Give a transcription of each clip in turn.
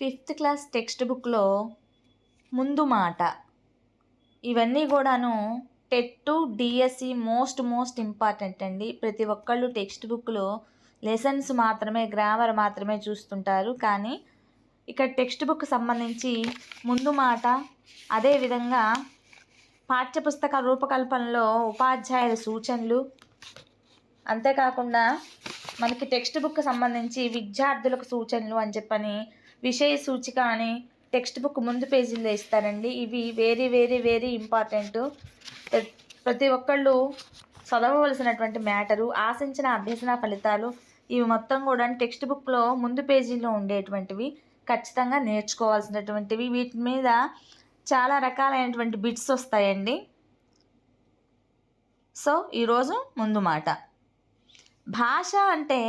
Fifth class text బుక్లో ముందు మాట. ఇవన్నీ కూడాను TET DSC most most important అండి. ప్రతి ఒక్కళ్ళు టెక్స్ట్ బుక్లో లెసన్స్ మాత్రమే గ్రామర్ మాత్రమే చూస్తుంటారు. కానీ ఇక్కడ టెక్స్ట్ బుక్ సంబంధించి ముందు మాట అదేవిధంగా పాఠ్యపుస్తక రూపకల్పనలో ఉపాధ్యాయుల సూచనలు. అంతేకాకుండా మనకి టెక్స్ట్ బుక్ సంబంధించి విద్యార్థులకు సూచనలు అని చెప్పని విషయ సూచిక అని టెక్స్ట్ బుక్ ముందు పేజీలో ఇస్తారండి ఇవి వెరీ వెరీ వెరీ ఇంపార్టెంట్ ప్రతి ఒక్కళ్ళు చదవవలసినటువంటి మ్యాటరు ఆశించిన అభ్యసన ఫలితాలు ఇవి మొత్తం కూడా టెక్స్ట్ బుక్లో ముందు పేజీలో ఉండేటువంటివి. ఖచ్చితంగా నేర్చుకోవాల్సినటువంటివి. వీటి మీద చాలా రకాలైనటువంటి బిట్స్ వస్తాయండి. సో ఈరోజు ముందు మాట. భాష అంటే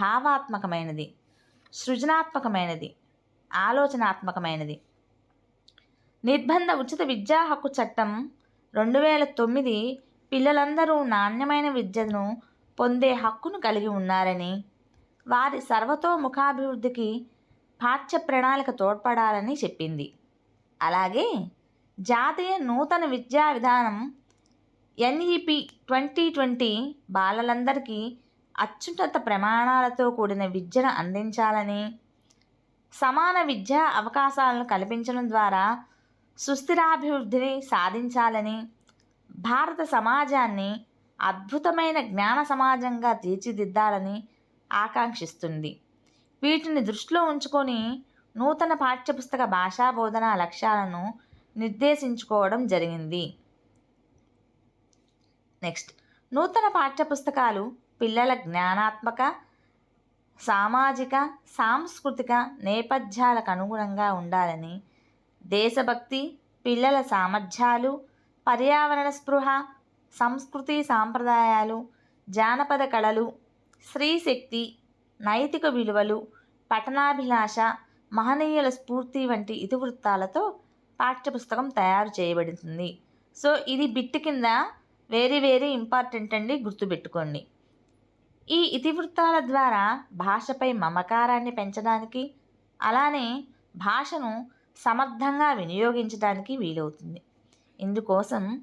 భావాత్మకమైనది సృజనాత్మకమైనది. ఆలోచనాత్మకమైనది. నిర్బంధ ఉచిత విద్యా హక్కు చట్టం రెండు వేల తొమ్మిది పిల్లలందరూ నాణ్యమైన విద్యను పొందే హక్కును కలిగి ఉన్నారని వారి సర్వతోముఖాభివృద్ధికి పాఠ్య ప్రణాళిక తోడ్పడాలని చెప్పింది. అలాగే జాతీయ నూతన విద్యా విధానం ఎన్ఈపి ట్వంటీ ట్వంటీ బాలలందరికీ అత్యున్నత ప్రమాణాలతో కూడిన విద్యను అందించాలని సమాన విద్యా అవకాశాలను కల్పించడం ద్వారా సుస్థిరాభివృద్ధిని సాధించాలని భారత సమాజాన్ని అద్భుతమైన జ్ఞాన సమాజంగా తీర్చిదిద్దాలని ఆకాంక్షిస్తుంది. వీటిని దృష్టిలో ఉంచుకొని నూతన పాఠ్యపుస్తక భాషా బోధన లక్ష్యాలను నిర్దేశించుకోవడం జరిగింది. నెక్స్ట్ నూతన పాఠ్యపుస్తకాలు పిల్లల జ్ఞానాత్మక సామాజిక సాంస్కృతిక నేపథ్యాలకు అనుగుణంగా ఉండాలని దేశభక్తి పిల్లల సామర్థ్యాలు పర్యావరణ స్పృహ సంస్కృతి సాంప్రదాయాలు జానపద కళలు స్త్రీశక్తి నైతిక విలువలు పఠనాభిలాష మహనీయుల స్ఫూర్తి వంటి ఇతివృత్తాలతో పాఠ్యపుస్తకం తయారు చేయబడుతుంది సో ఇది బిట్ కింద వెరీ వెరీ ఇంపార్టెంట్ అండి గుర్తుపెట్టుకోండి. ఈ ఇతివృత్తాల ద్వారా భాషపై మమకారాన్ని పెంచడానికి అలానే భాషను సమర్థంగా వినియోగించడానికి వీలవుతుంది. ఇందుకోసం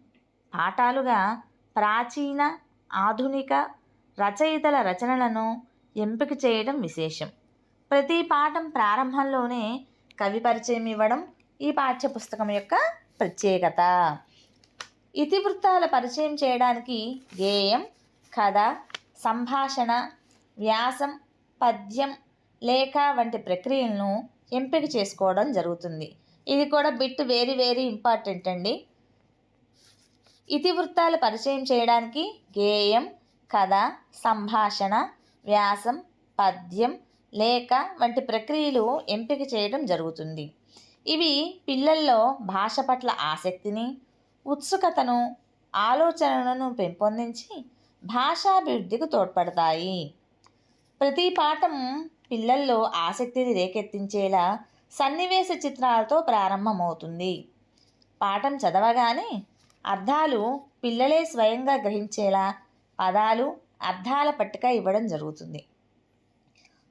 పాఠాలుగా ప్రాచీన ఆధునిక రచయితల రచనలను ఎంపిక చేయడం విశేషం. ప్రతి పాఠం ప్రారంభంలోనే కవి పరిచయం ఇవ్వడం ఈ పాఠ్యపుస్తకం యొక్క ప్రత్యేకత. ఇతివృత్తాల పరిచయం చేయడానికి గేయం కథ సంభాషణ వ్యాసం పద్యం లేఖ వంటి ప్రక్రియలను ఎంపిక చేసుకోవడం జరుగుతుంది. ఇది కూడా బిట్ వెరీ వెరీ ఇంపార్టెంట్ అండి. ఇతివృత్తాలు పరిచయం చేయడానికి గేయం కథ సంభాషణ వ్యాసం పద్యం లేఖ వంటి ప్రక్రియలు ఎంపిక చేయడం జరుగుతుంది. ఇవి పిల్లల్లో భాష పట్ల ఆసక్తిని ఉత్సుకతను ఆలోచనలను పెంపొందించి భాషాభివృద్ధికి తోడ్పడతాయి. ప్రతి పాఠం పిల్లల్లో ఆసక్తిని రేకెత్తించేలా సన్నివేశ చిత్రాలతో ప్రారంభమవుతుంది. పాఠం చదవగానే అర్థాలు పిల్లలే స్వయంగా గ్రహించేలా పదాలు అర్థాల పట్టిక ఇవ్వడం జరుగుతుంది.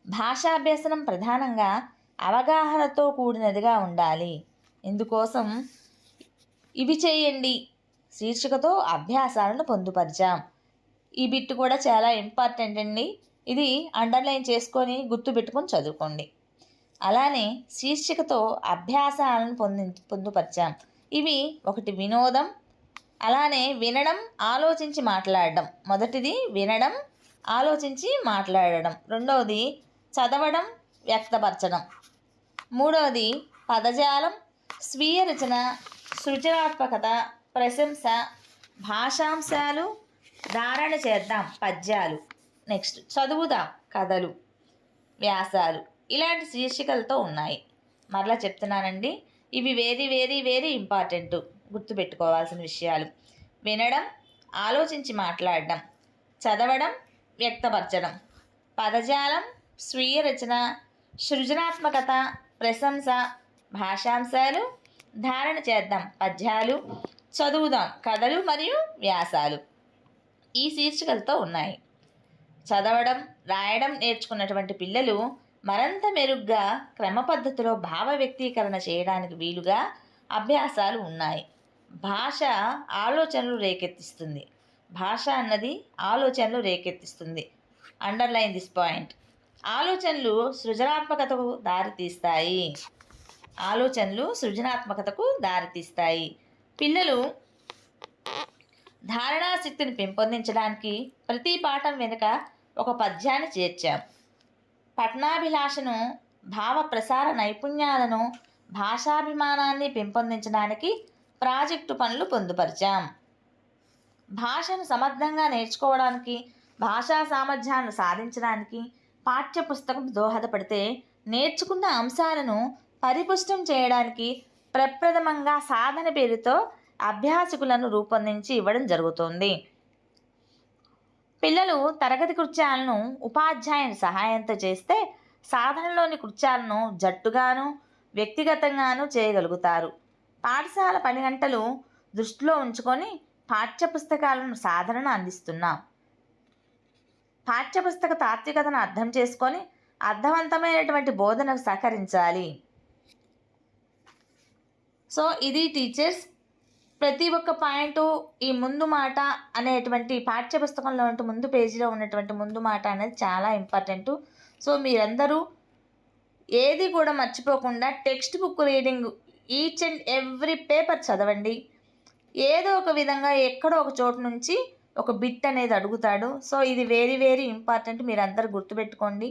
భాషాభ్యసనం ప్రధానంగా అవగాహనతో కూడినదిగా ఉండాలి. ఇందుకోసం ఇవి చేయండి. శీర్షికతో అభ్యాసాలను పొందుపరిచాం. ఈ బిట్ కూడా చాలా ఇంపార్టెంట్ అండి. ఇది అండర్లైన్ చేసుకొని గుర్తుపెట్టుకొని చదువుకోండి. అలానే శీర్షికతో అభ్యాసాలను పొంది పొందుపరిచాం. ఇవి ఒకటి వినోదం అలానే వినడం ఆలోచించి మాట్లాడడం. మొదటిది వినడం ఆలోచించి మాట్లాడడం. రెండవది చదవడం వ్యక్తపరచడం. మూడవది పదజాలం స్వీయ రచన సృజనాత్మకత ప్రశంస భాషాంశాలు ధారణ చేద్దాం. పద్యాలు. నెక్స్ట్ చదువుదాం. కథలు. వ్యాసాలు. ఇలాంటి శీర్షికలతో ఉన్నాయి. మరలా చెప్తున్నానండి. ఇవి వెరీ వెరీ వెరీ ఇంపార్టెంట్. గుర్తుపెట్టుకోవాల్సిన విషయాలు. వినడం ఆలోచించి మాట్లాడడం. చదవడం వ్యక్తపరచడం. పదజాలం స్వీయ రచన సృజనాత్మకత ప్రశంస భాషాంశాలు. ధారణ చేద్దాం. పద్యాలు. చదువుదాం. కథలు మరియు వ్యాసాలు. ఈ శీర్షికలతో ఉన్నాయి. చదవడం రాయడం నేర్చుకున్నటువంటి పిల్లలు మరింత మెరుగ్గా క్రమ పద్ధతిలో భావ వ్యక్తీకరణ చేయడానికి వీలుగా అభ్యాసాలు ఉన్నాయి. భాష ఆలోచనలు రేకెత్తిస్తుంది. భాష అన్నది ఆలోచనలు రేకెత్తిస్తుంది. అండర్లైన్ దిస్ పాయింట్ ఆలోచనలు సృజనాత్మకతకు దారితీస్తాయి. ఆలోచనలు సృజనాత్మకతకు దారితీస్తాయి. పిల్లలు ధారణాశక్తిని పెంపొందించడానికి ప్రతి పాఠం వెనుక ఒక పద్యాన్ని చేర్చాం. పఠనాభిలాషను భావ ప్రసార నైపుణ్యాలను భాషాభిమానాన్ని పెంపొందించడానికి ప్రాజెక్టు పనులు పొందుపరిచాం. భాషను సమర్థంగా నేర్చుకోవడానికి భాషా సామర్థ్యాలను సాధించడానికి పాఠ్యపుస్తకం దోహదపడితే నేర్చుకున్న అంశాలను పరిపుష్టం చేయడానికి ప్రప్రథమంగా సాధన పేరుతో అభ్యాసకులను రూపొందించి ఇవ్వడం జరుగుతుంది. పిల్లలు తరగతి కృత్యాలను ఉపాధ్యాయుని సహాయంతో చేస్తే సాధనలోని కృత్యాలను జట్టుగాను వ్యక్తిగతంగాను చేయగలుగుతారు. పాఠశాల పని గంటలు దృష్టిలో ఉంచుకొని పాఠ్యపుస్తకాలను సాధనను అందిస్తున్నాం. పాఠ్యపుస్తక తాత్వికతను అర్థం చేసుకొని అర్థవంతమైనటువంటి బోధనకు సహకరించాలి. సో ఇది టీచర్స్ ప్రతి ఒక్క పాయింట్ ఈ ముందు మాట అనేటువంటి పాఠ్య పుస్తకంలో ఉంటే ముందు పేజీలో ఉన్నటువంటి ముందు మాట అనేది చాలా ఇంపార్టెంట్ సో మీరందరూ ఏది కూడా మర్చిపోకుండా text book reading each and every paper చదవండి. ఏదో ఒక విధంగా ఎక్కడో ఒక చోటు నుంచి ఒక బిట్ అనేది అడుగుతాడు. సో ఇది వెరీ వెరీ ఇంపార్టెంట్ మీరందరూ గుర్తుపెట్టుకోండి.